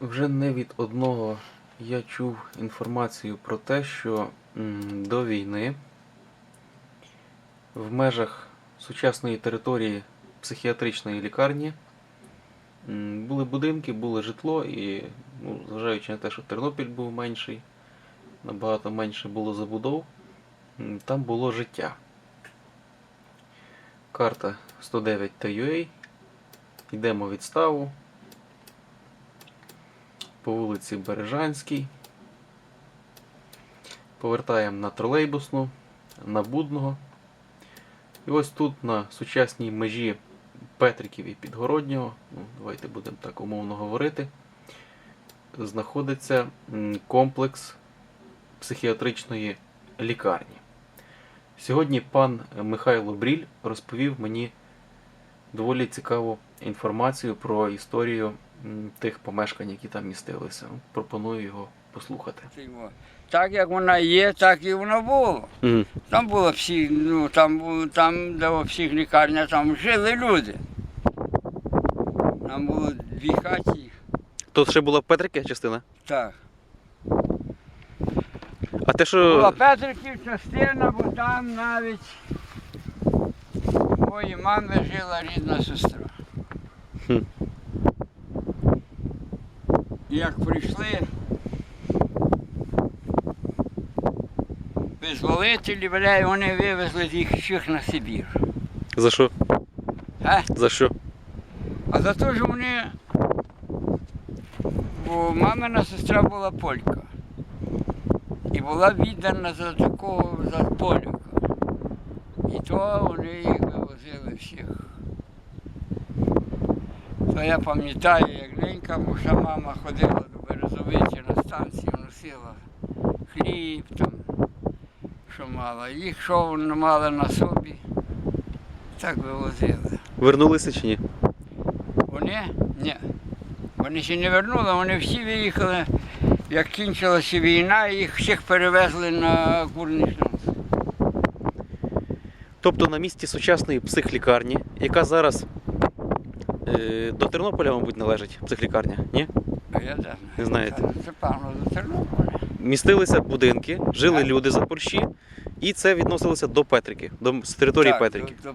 Вже не від одного я чув інформацію про те, що до війни в межах сучасної території психіатричної лікарні були будинки, було житло, і, ну, зважаючи на те, що Тернопіль був менший, набагато менше було забудов, там було життя. Карта 109 TUA. Йдемо відставу по вулиці Бережанській. Повертаємо на тролейбусну, на Будного. І ось тут на сучасній межі Петриків і Підгороднього, ну, давайте будемо так умовно говорити, знаходиться комплекс психіатричної лікарні. Сьогодні пан Михайло Бріль розповів мені доволі цікаву інформацію про історію тих помешкань, які там містилися. Пропоную його послухати. Так як вона є, так і воно було. Там було всі, ну там там, де у всіх лікарня, там жили люди. Там було дві хаті. Тут ще була Петрики частина. Так. А те, що... Була Петриків частина, бо там навіть моїй мами жила рідна сестра. Хм. І Як прийшли визволителі, бля, вони вивезли їх всіх на Сибір. За що? А? За що? А за те, що вони. Бо мамина сестра була полька. І була віддана за такого за поляка. І то вони їх вивозили всіх. То я пам'ятаю, як ненька муша мама ходила до Березовичі на станцію, носила хліб там, що мала. Їх що вона мала на собі, так вивозили. Вернулися чи ні? Вони? Ні. Вони ще не вернули, вони всі виїхали, як кінчилася війна, їх всіх перевезли на Курний шлюз. Тобто на місці сучасної психлікарні, яка зараз е, до Тернополя, мабуть, належить психлікарня, ні? Знаю. Не знаєте. Це певно до Тернополя. Містилися будинки, жили Так. люди за Польщі, і це відносилося до Петрики, до з території Так, Петрики. до- до